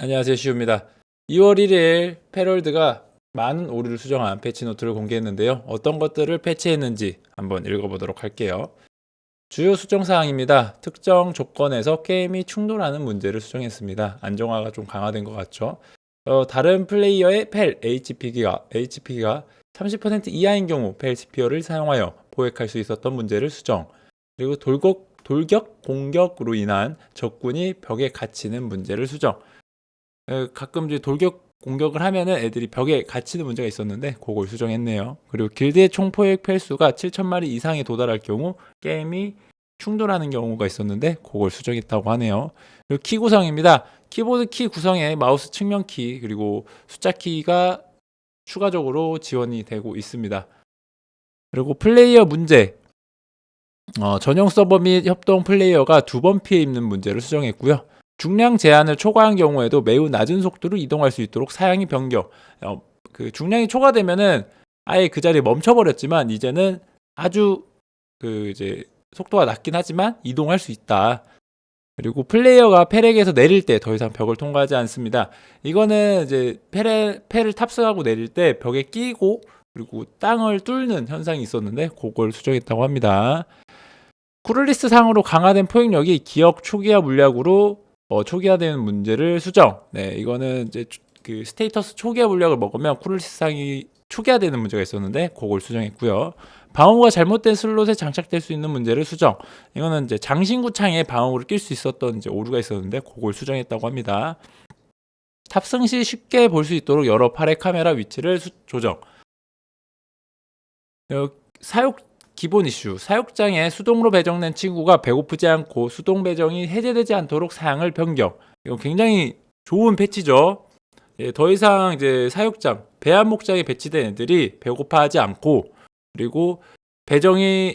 안녕하세요 시우입니다. 2월 1일 패럴드가 많은 오류를 수정한 패치 노트를 공개했는데요. 어떤 것들을 패치했는지 한번 읽어보도록 할게요. 주요 수정 사항입니다. 특정 조건에서 게임이 충돌하는 문제를 수정했습니다. 안정화가 좀 강화된 것 같죠. 어, 다른 플레이어의 펠 HP가 HP가 30% 이하인 경우 펠 스피어를 사용하여 포획할 수 있었던 문제를 수정. 그리고 돌격 돌격 공격으로 인한 적군이 벽에 갇히는 문제를 수정. 에, 가끔 이제 돌격 공격을 하면은 애들이 벽에 갇히는 문제가 있었는데 그걸 수정했네요. 그리고 길드의 총 포획 펠수가 7천마리 이상에 도달할 경우 게임이 충돌하는 경우가 있었는데 그걸 수정했다고 하네요. 그리고 키 구성입니다. 키보드 키 구성에 마우스 측면 키 그리고 숫자 키가 추가적으로 지원이 되고 있습니다. 그리고 플레이어 문제 어, 전용 서버 및 협동 플레이어가 두 번 피해 입는 문제를 수정했고요. 중량 제한을 초과한 경우에도 매우 낮은 속도로 이동할 수 있도록 사양이 변경. 어, 그 중량이 초과되면은 아예 그 자리에 멈춰버렸지만 이제는 아주 그 이제 속도가 낮긴 하지만 이동할 수 있다. 그리고 플레이어가 페렉에서 내릴 때 더 이상 벽을 통과하지 않습니다. 이거는 이제 페레, 페를 탑승하고 내릴 때 벽에 끼고 그리고 땅을 뚫는 현상이 있었는데 그걸 수정했다고 합니다. 쿠를리스 상으로 강화된 포획력이 기억 초기화 물약으로 어, 초기화되는 문제를 수정. 네, 이거는 이제 초- 그 스테이터스 초기화 물약을 먹으면 쿠를리스 상이 초기화되는 문제가 있었는데 그걸 수정했고요. 방어구가 잘못된 슬롯에 장착될 수 있는 문제를 수정. 이거는 이제 장신구 창에 방어구를 낄 수 있었던 이제 오류가 있었는데 그걸 수정했다고 합니다. 탑승 시 쉽게 볼 수 있도록 여러 팔의 카메라 위치를 수- 조정. 어, 사육 기본 이슈. 사육장에 수동으로 배정된 친구가 배고프지 않고 수동 배정이 해제되지 않도록 사양을 변경. 이거 굉장히 좋은 패치죠. 예, 더 이상 이제 사육장, 배합 목장에 배치된 애들이 배고파하지 않고 그리고 배정이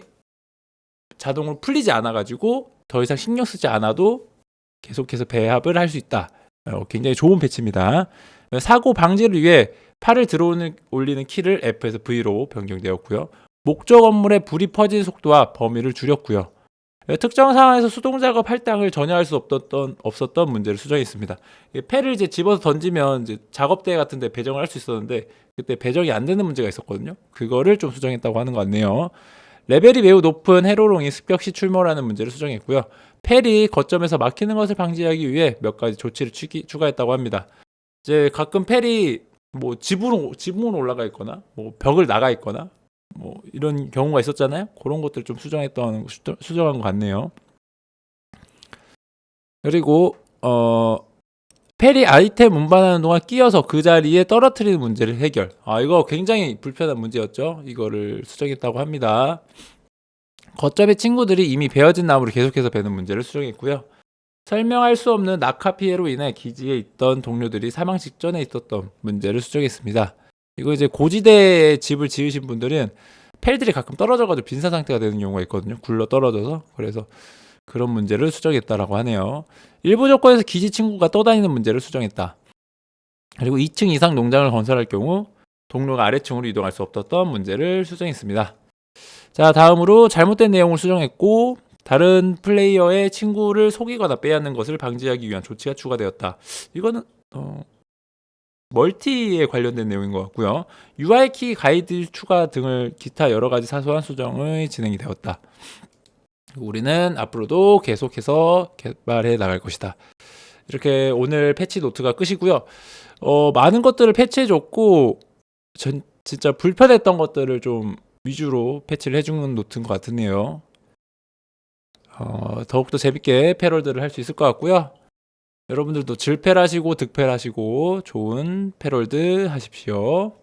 자동으로 풀리지 않아가지고 더 이상 신경 쓰지 않아도 계속해서 배합을 할 수 있다. 어, 굉장히 좋은 패치입니다. 사고 방지를 위해 팔을 들어오는 올리는 키를 F에서 V로 변경되었고요. 목적 업물의 불이 퍼지는 속도와 범위를 줄였고요. 특정 상황에서 수동 작업할 땅을 전혀 할 수 없었던, 없었던 문제를 수정했습니다. 이 패를 이제 집어서 던지면 이제 작업대 같은 데 배정을 할 수 있었는데 그때 배정이 안 되는 문제가 있었거든요. 그거를 좀 수정했다고 하는 것 같네요. 레벨이 매우 높은 헤로롱이 습격 시 출몰하는 문제를 수정했고요. 펠이 거점에서 막히는 것을 방지하기 위해 몇 가지 조치를 추기, 추가했다고 합니다. 이제 가끔 펠이 뭐 지붕으로 지붕으로 올라가 있거나 뭐 벽을 나가 있거나 뭐 이런 경우가 있었잖아요. 그런 것들 좀 수정했던 수정- 수정한 것 같네요. 그리고 어 펠이 아이템 운반하는 동안 끼어서 그 자리에 떨어뜨리는 문제를 해결. 아 이거 굉장히 불편한 문제였죠. 이거를 수정했다고 합니다. 거점의 친구들이 이미 베어진 나무를 계속해서 베는 문제를 수정했고요. 설명할 수 없는 낙하 피해로 인해 기지에 있던 동료들이 사망 직전에 있었던 문제를 수정했습니다. 이거 이제 고지대에 집을 지으신 분들은 펠들이 가끔 떨어져가지고 빈사 상태가 되는 경우가 있거든요. 굴러 떨어져서 그래서 그런 문제를 수정했다라고 하네요. 일부 조건에서 기지 친구가 떠다니는 문제를 수정했다. 그리고 2층 이상 농장을 건설할 경우 동료가 아래층으로 이동할 수 없었던 문제를 수정했습니다. 자, 다음으로 잘못된 내용을 수정했고 다른 플레이어의 친구를 속이거나 빼앗는 것을 방지하기 위한 조치가 추가되었다. 이거는 어, 멀티에 관련된 내용인 것 같고요. UI 키 가이드 추가 등을 기타 여러 가지 사소한 수정이 진행이 되었다. 우리는 앞으로도 계속해서 개발해 나갈 것이다. 이렇게 오늘 패치 노트가 끝이고요. 어, 많은 것들을 패치해줬고 전 진짜 불편했던 것들을 좀 위주로 패치를 해주는 노트인 것 같으네요. 어, 더욱더 재밌게 패럴들을 할 수 있을 것 같고요. 여러분들도 질패하시고 득패하시고 좋은 패럴드 하십시오.